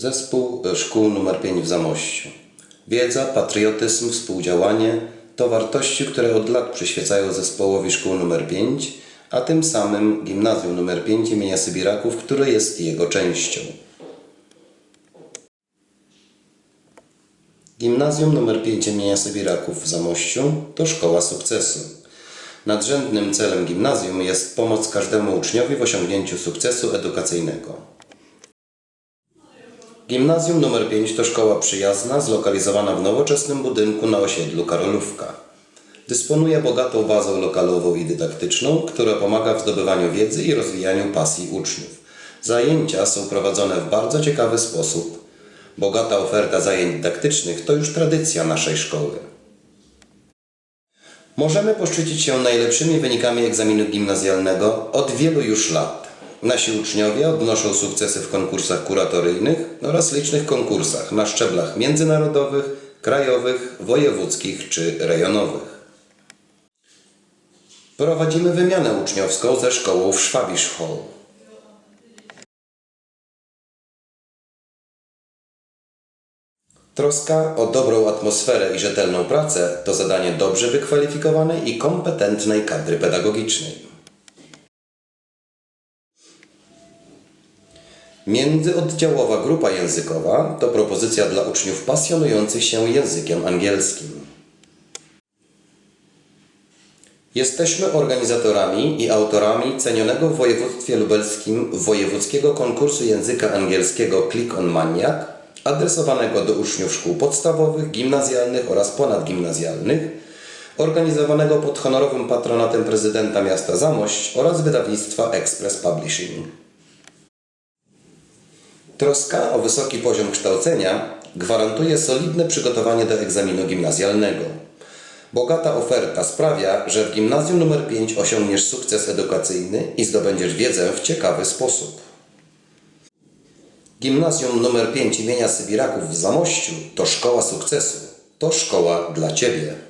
Zespół e, Szkół nr 5 w Zamościu. Wiedza, patriotyzm, współdziałanie to wartości, które od lat przyświecają zespołowi Szkół nr 5, a tym samym Gimnazjum nr 5 imienia Sybiraków, które jest jego częścią. Gimnazjum nr 5 imienia Sybiraków w Zamościu to szkoła sukcesu. Nadrzędnym celem gimnazjum jest pomoc każdemu uczniowi w osiągnięciu sukcesu edukacyjnego. Gimnazjum nr 5 to szkoła przyjazna, zlokalizowana w nowoczesnym budynku na osiedlu Karolówka. Dysponuje bogatą bazą lokalową i dydaktyczną, która pomaga w zdobywaniu wiedzy i rozwijaniu pasji uczniów. Zajęcia są prowadzone w bardzo ciekawy sposób. Bogata oferta zajęć dydaktycznych to już tradycja naszej szkoły. Możemy poszczycić się najlepszymi wynikami egzaminu gimnazjalnego od wielu już lat. Nasi uczniowie odnoszą sukcesy w konkursach kuratoryjnych oraz licznych konkursach na szczeblach międzynarodowych, krajowych, wojewódzkich czy rejonowych. Prowadzimy wymianę uczniowską ze szkołą w Schwabisch Hall. Troska o dobrą atmosferę i rzetelną pracę to zadanie dobrze wykwalifikowanej i kompetentnej kadry pedagogicznej. Międzyoddziałowa grupa językowa to propozycja dla uczniów pasjonujących się językiem angielskim. Jesteśmy organizatorami i autorami cenionego w województwie lubelskim wojewódzkiego konkursu języka angielskiego Click on Maniac, adresowanego do uczniów szkół podstawowych, gimnazjalnych oraz ponadgimnazjalnych, organizowanego pod honorowym patronatem prezydenta miasta Zamość oraz wydawnictwa Express Publishing. Troska o wysoki poziom kształcenia gwarantuje solidne przygotowanie do egzaminu gimnazjalnego. Bogata oferta sprawia, że w gimnazjum nr 5 osiągniesz sukces edukacyjny i zdobędziesz wiedzę w ciekawy sposób. Gimnazjum nr 5 imienia Sybiraków w Zamościu to szkoła sukcesu. To szkoła dla Ciebie.